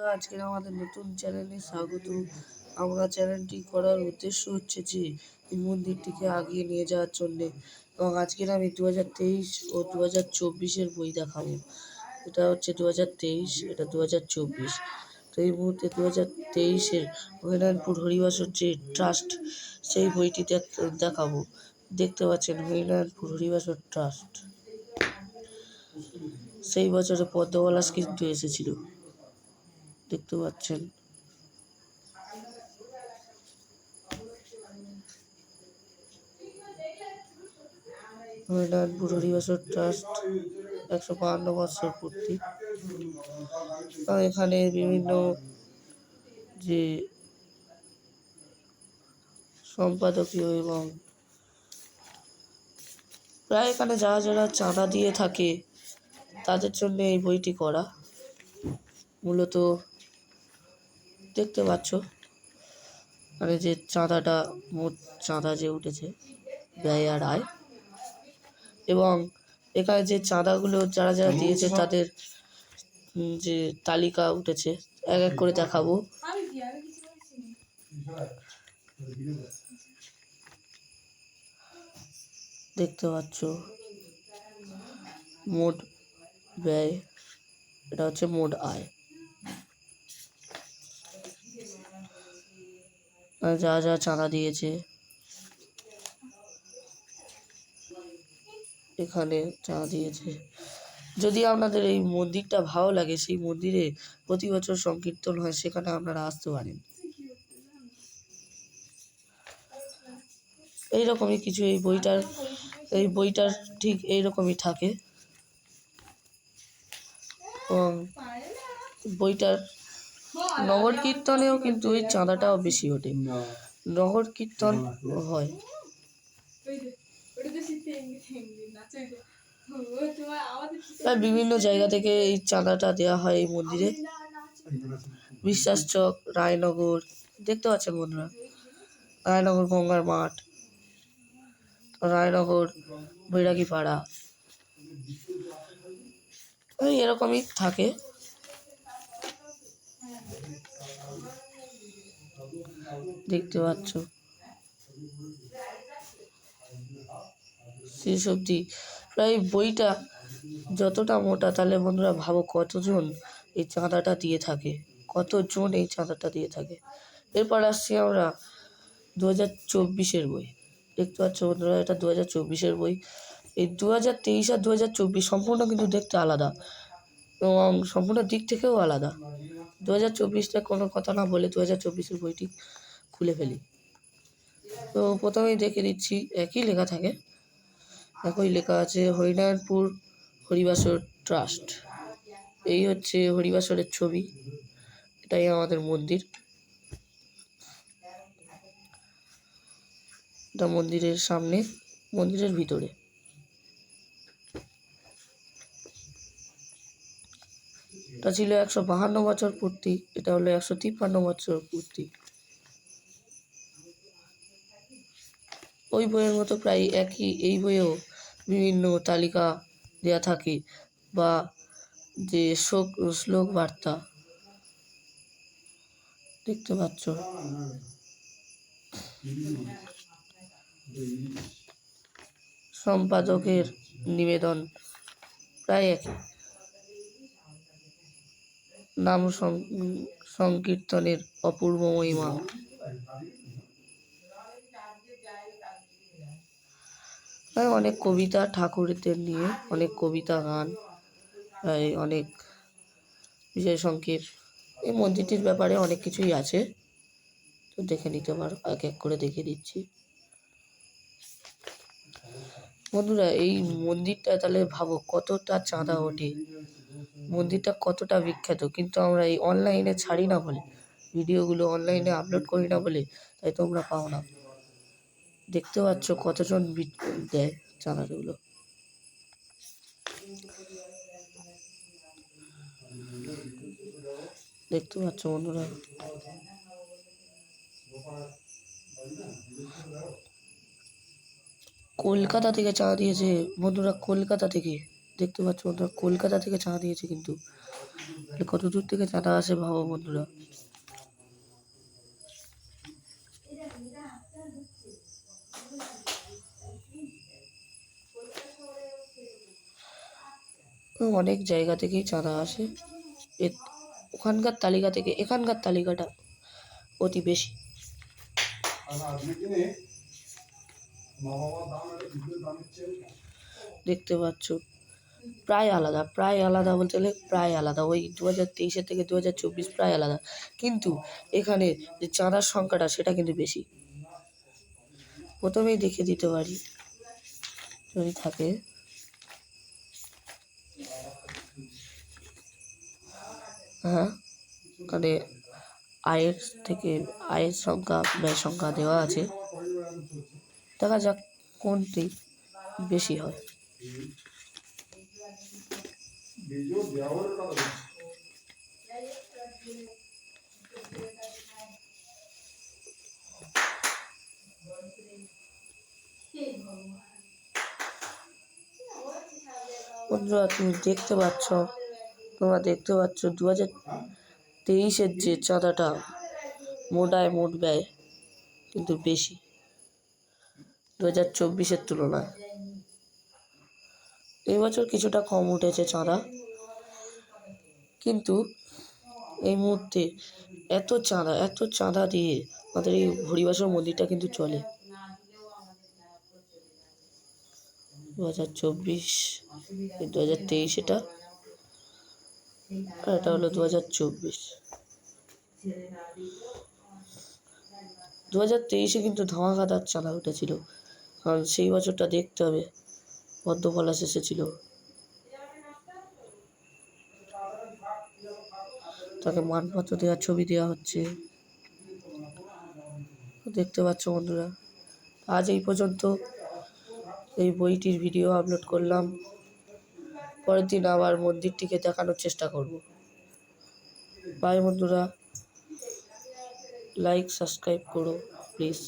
বন্ধুরা আজকের আমাদের নতুন চ্যানেলে স্বাগত আমরা চ্যানেলটি করার উদ্দেশ্য হচ্ছে যে, এই মন্দিরটিকে আগিয়ে নিয়ে যাওয়ার জন্যে। এবং আজকের আমি দু হাজার তেইশ ও দু হাজার চব্বিশের বই দেখাবো। এটা হচ্ছে দু হাজার তেইশ, এটা দু হাজার চব্বিশ। তো এই মুহূর্তে দু হাজার তেইশের হরিনারায়ণপুর হরিবাসর যে ট্রাস্ট, সেই বইটি দেখাবো। দেখতে পাচ্ছেন হরিনারায়ণপুর হরিবাসর ট্রাস্ট। সেই বছরে পদ্মপলাশ কিন্তু এসেছিল। দেখতে পাচ্ছেন। হরিনারায়ণপুর হরিবাসর ট্রাস্ট একশো বাহান্ন বৎসর পূর্তি। এখানে বিভিন্ন যে সম্পাদকীয় এবং প্রায় এখানে যারা যারা চাঁদা দিয়ে থাকে, তাদের জন্য এই বইটি করা। মূলত দেখতে পাচ্ছ। মানে যে চাঁদাটা মোট চাঁদা যে উঠেছে, ব্যয় আর আয়। এবং এখানে যে চাঁদাগুলো যারা যারা দিয়েছে তাদের যে তালিকা উঠেছে, এক এক করে দেখাবো। দেখতে পাচ্ছ। মোট ব্যয়, এটা হচ্ছে মোট আয়। যা যা চাঁদা দিয়েছে। এখানে চাঁদা দিয়েছে। যদি আপনাদের এই মন্দিরটা ভালো লাগে, সেই মন্দিরে প্রতি বছর সংকীর্তন হয়, সেখানে আপনারা আসতে পারেন। এইরকমই কিছু এই বইটার এই বইটার ঠিক এইরকমই থাকে। এবং বইটার নগর কীর্তনেও কিন্তু ওই চাঁদাটাও বেশি ওঠে। নগর কীর্তন হয়। বিভিন্ন জায়গা থেকে এই চাঁদাটা দেওয়া হয় এই মন্দিরে। বিশ্বাস চক রায়নগর, দেখতে পাচ্ছেন বন্ধুরা? রায়নগর গঙ্গার মাঠ, রায়নগর বৈরাগী পাড়া এরকমই থাকে। দেখতে পাচ্ছ। শেষ অবধি প্রায় বইটা যতটা মোটা, তাহলে বন্ধুরা ভাবো কতজন এই চাঁদাটা দিয়ে থাকে। কতজন এই চাঁদাটা দিয়ে থাকে। এরপর আসছি আমরা দু হাজার চব্বিশের বই। দেখতে পাচ্ছ বন্ধুরা, এটা দু হাজার চব্বিশের বই। এই দু হাজার তেইশ আর দু হাজার চব্বিশ সম্পূর্ণ কিন্তু দেখতে আলাদা। এবং সম্পূর্ণ দিক থেকেও আলাদা। দু হাজার চব্বিশটা কোনো কথা না বলে দু হাজার চব্বিশের বইটি খুলে ফেলি। তো প্রথমেই দেখে দিচ্ছি একই লেখা থাকে। একই লেখা আছে, হরিনারায়ণপুর হরিবাসর ট্রাস্ট। এই হচ্ছে হরিবাসরের ছবি। এটাই আমাদের মন্দির। এটা মন্দিরের সামনে, মন্দিরের ভিতরে। এটা ছিল একশো বাহান্ন বছর পূর্তি, এটা হলো একশো তিপ্পান্ন বছর পূর্তি। ওই বইয়ের মতো প্রায় একই, এই বইয়েও বিভিন্ন তালিকা দেয়া থাকে বা যে শোক, শ্লোক বার্তা। দেখতে পাচ্ছ। সম্পাদকের নিবেদন প্রায় একই। নাম সংকীর্তনের অপূর্ব মহিমা। অনেক কবিতা ঠাকুরদের নিয়ে অনেক কবিতা গান অনেক বিজয় সংকেত এই মন্দিরটির ব্যাপারে অনেক কিছুই আছে। তো দেখে নিতে পারো, এক এক করে দেখে দিচ্ছি। বন্ধুরা, এই মন্দিরটা তাহলে ভাবো কতটা চাঁদা ওঠে। মন্দিরটা কতটা বিখ্যাত? কিন্তু আমরা এই অনলাইনে ছাড়ি না বলে, ভিডিওগুলো অনলাইনে আপলোড করি না বলে, তাই তোমরা পাও না। দেখতে পাচ্ছ কতজন বি- দেয় চাঁদাগুলো দেখতে পাচ্ছ বন্ধুরা। কলকাতা থেকে চাঁদা দিয়েছে, বন্ধুরা কলকাতা থেকে। দেখতে পাচ্ছ বন্ধুরা, কলকাতা থেকে চাঁদা দিয়েছে কিন্তু। কত দূর থেকে চাঁদা আসে ভাবো বন্ধুরা। অনেক জায়গা থেকেই চাঁদা আসে। ওখানকার তালিকা থেকে, এখানকার তালিকাটা অতি বেশি। দেখতে পাচ্ছ। প্রায় আলাদা প্রায় আলাদা বলতে গেলে প্রায় আলাদা। ওই দু হাজার তেইশের থেকে দু হাজার চব্বিশ প্রায় আলাদা। কিন্তু এখানে যে চাঁদার সংখ্যাটা, সেটা কিন্তু বেশি। প্রথমেই দেখে দিতে পারি। যদি থাকে। হ্যাঁ? ওখানে আয়ের থেকে, আয়ের সংখ্যা, ব্যয় সংখ্যা দেওয়া আছে। দেখা যাক কোনটি বেশি হয়। কথা বন্ধুরা, তুমি দেখতে পাচ্ছ, তোমরা দেখতে পাচ্ছ দু হাজার তেইশের যে চাঁদাটা, মোটায় মোট ব্যয়, কিন্তু বেশি। দু হাজার চব্বিশের তুলনায়। এই বছর কিছুটা কম উঠেছে চাঁদা। কিন্তু এই মুহূর্তে এত চাঁদা এত চাঁদা দিয়ে আমাদের এই হরিবাসর মন্দিরটা কিন্তু চলে। দু হাজার চব্বিশ দু হাজার তেইশ এটা। এটা হলো দু হাজার চব্বিশ। দু হাজার তেইশে কিন্তু ধামাকাদার চাঁদা উঠেছিল। কারণ সেই বছরটা দেখতে হবে। পদ্ম পলাশ এসেছিল তাকে মানপত্র দেওয়ার ছবি দেওয়া হচ্ছে। দেখতে পাচ্ছ বন্ধুরা, আজ এই পর্যন্ত এই বইটির ভিডিও আপলোড করলাম। পরের দিন আবার মন্দিরটিকে দেখানোর চেষ্টা করব। বাই বন্ধুরা। লাইক সাবস্ক্রাইব করো প্লিজ